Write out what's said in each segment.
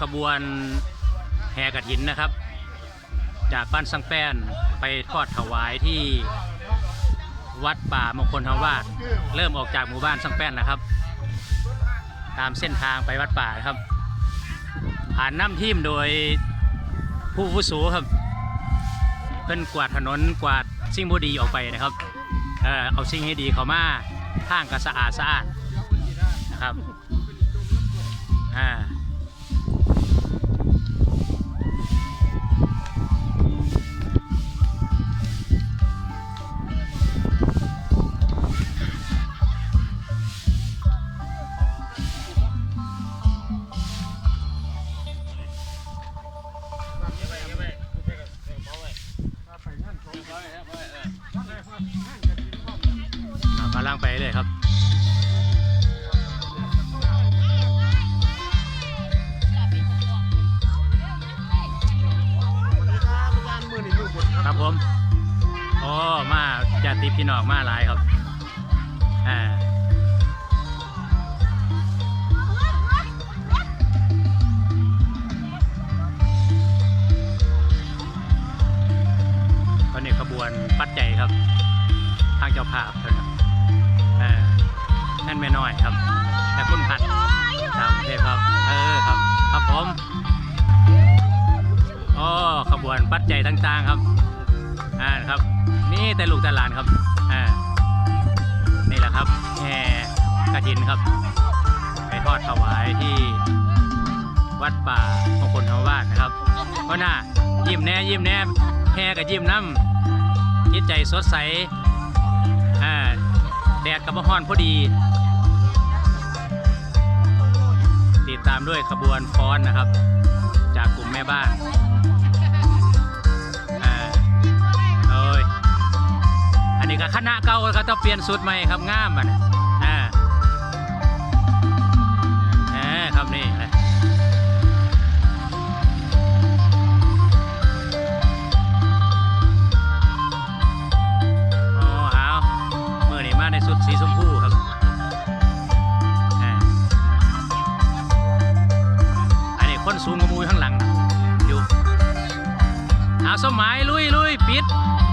ขบวนแห่กระถินนะครับ จากบ้านสังแป้นไปทอดถวายที่วัดป่ามงคลทวาสเริ่มออกจากหมู่บ้านสังแป้นนะครับ ตามเส้นทางไปวัดป่านะครับ ผ่านน้ำทิมโดยผู้อาวุโสครับ เพิ่นกวาดถนนกวาดสิ่งบ่ดีออกไปนะครับเออเอาสิ่งให้ดีเขามาทางก็สะอาดสะอาดนะครับอ่า ครับ ครับผมโอ้มาญาติพี่น้องมาหลายครับอ่าตอนนี้ขบวนปัดใจครับ ทางเจ้าภาพเท่านั้นอ่า นั่นแม่น้อยครับและคุณพัดชาวกรุงเทพครับ เออครับ ครับผมอ๋อขบวนปัดใจยต่างๆครับอ่าครับนี่แต่ลูกแต่หลานครับอ่านี่แหละครับแห่กระถินครับไปทอดถวายที่วัดป่ามงคลธรรมวาสนะครับก็น่ายิ้มแน่ยิ้มแน่แห่กับยิ้มน้ำจิตใจสดใส แดดกับมะฮอนพอดี ติดตามด้วยขบวนฟ้อนนะครับ จากกลุ่มแม่บ้านอ่าโอ้ยอันนี้ก็คณะเก่าก็ต้องเปลี่ยนสุดใหม่ครับงามอะ จุดสีชมพูครับอ่าอันนี้คนสูงกว่าหมูยข้างหลังนะอยู่เอาสมหมายลุยลุยปิด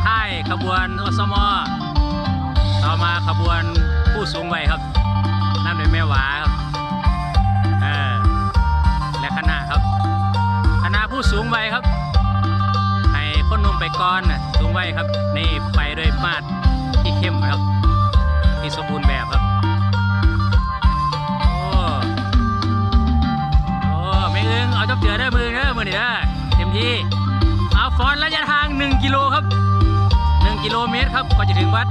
ท้ายขบวนอสมอต่อมาขบวนผู้สูงวัยครับนั่นเป็นแม่หวาครับเออและคณะครับคณะผู้สูงวัยครับให้คนนุ่มไปก่อนน่ะสูงวัยครับนี่ไปด้วยมาดที่เข้มครับ ที่สมบูรณ์แบบครับโอ้โอ้ไม่อึงเอาจับเจือได้มือเด้อมือนี่เด้อเต็มที่เอาฟอนระยะทาง 1 กิโลครับ 1 กิโลเมตรครับก่อนจะถึงวัด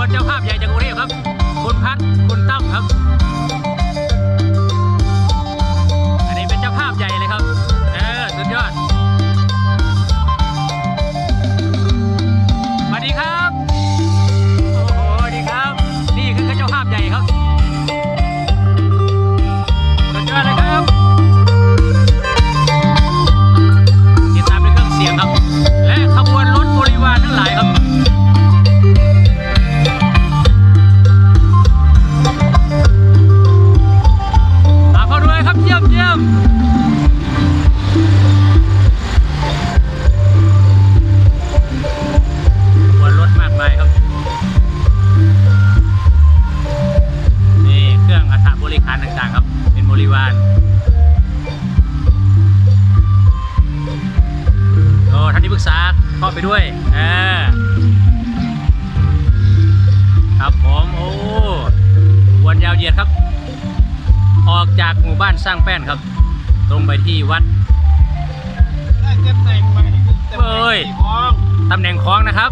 วยขบวนเจ้าภาพใหญ่จากกรุงเทพครับ คุณพัฒน์คุณตั้มครับ ษาเข้าไปด้วยเออครับผมโอ้วันยาวเหยียดครับ ออกจากหมู่บ้านสร้างแป้นครับ ตรงไปที่วัดเต็มแหน่งมาเอ้ยตำแหน่งคล้องนะครับ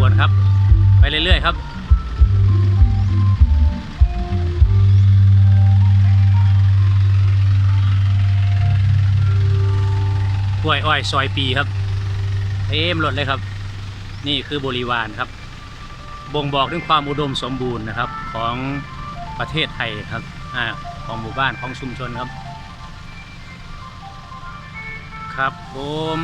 วนครับ ไปเรื่อยๆครับกล้วยอ้อยซอยปีครับเต็มรถเลยครับ นี่คือบริวารครับ บ่งบอกถึงความอุดมสมบูรณ์นะครับของประเทศไทยครับอ่าของหมู่บ้านของชุมชนครับ ครับผม